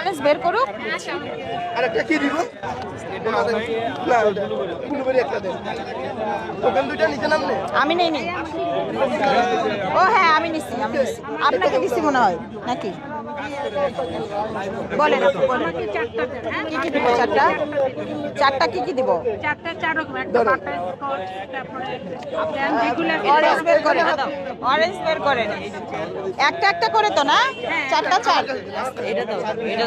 Orange বের করুক। আর একটা কি দিব? আমি নেই নি ও হ্যাঁ আমি নিছি আমি নিছি। আপনাকে দিছি মনে হয় নাকি? বলেন বলেন। কি কি দিব চারটা? চারটা কি কি দিব? একটা বাটার স্কচ তারপরে আপনার রেগুলার অরেঞ্জ বের করেন অরেঞ্জ বের করেন একটা একটা করে তো না? চারটা চার। এটা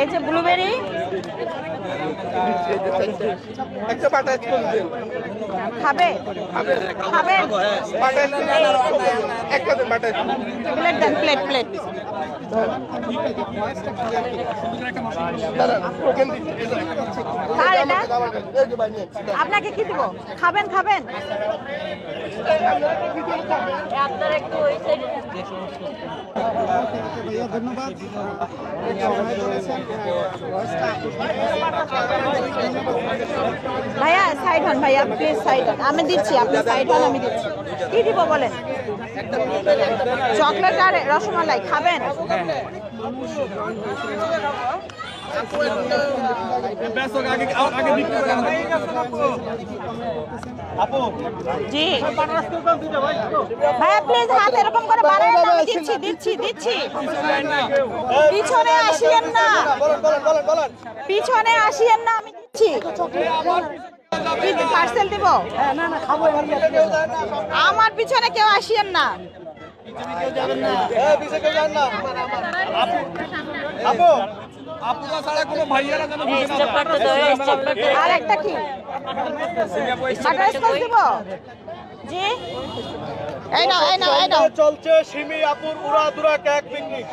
এই যে ব্লুবেরি খাবে? প্লেট দেন। প্লেট আপনাকে কি দিব? খাবেন খাবেন? আপনার একটু ওই সাইডে ভাইয়া সাইড হন ভাইয়া প্লিজ সাইড হন। আমি দিচ্ছি, আপনি সাইড হন, আমি দিচ্ছি। কি দিব বলেন? চকলেট আর রসমালাই, খাবেন? পিছনে আসিয়েন না। পিছনে আসিয়েন না, আমি দিচ্ছি। পার্সেল দিব? আমার পিছনে কেউ আসিয়েন না। না। আপু। এই স্টপটারটা দাও এই স্টপটারটা আর একটা কি? দিব? জি? এই নাও এই নাও এই নাও। চলছে সিমি আপুর উড়া দুরা কেক পিকনিক।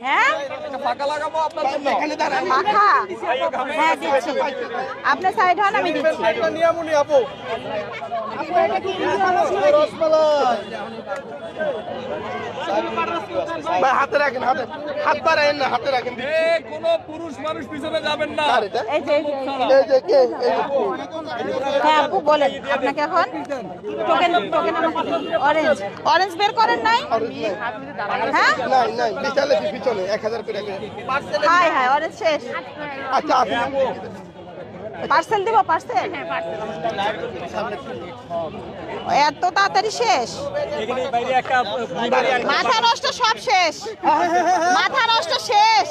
হ্যাঁ? এখানে দাঁড়ান। পাখা হ্যাঁ দিচ্ছি। আপনি সাইড হন আমি দিচ্ছি। একটা নিয়ামুনি আপু। ভাই হাতে রাখেন হাতে। হাত বাড়াইন না হাতে রাখেন কোন পুরুষ মানুষ পিছনে যাবেন না। এই যে এই যে কে হ্যাঁ আপু বলেন আপনাকে এখন টোকেন টোকেন অরেঞ্জ অরেঞ্জ বের করেন নাই? হ্যাঁ? নাই নাই বিশালে পিছনে এক হাজার করে। রাখেন। হাই হাই অরেঞ্জ শেষ। আচ্ছা আসুন পার্সেল দিব পার্সেল এত তাড়াতাড়ি শেষ? মাথা নষ্ট সব শেষ। মাথা নষ্ট শেষ।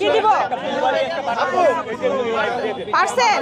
কি দিব? পার্সেল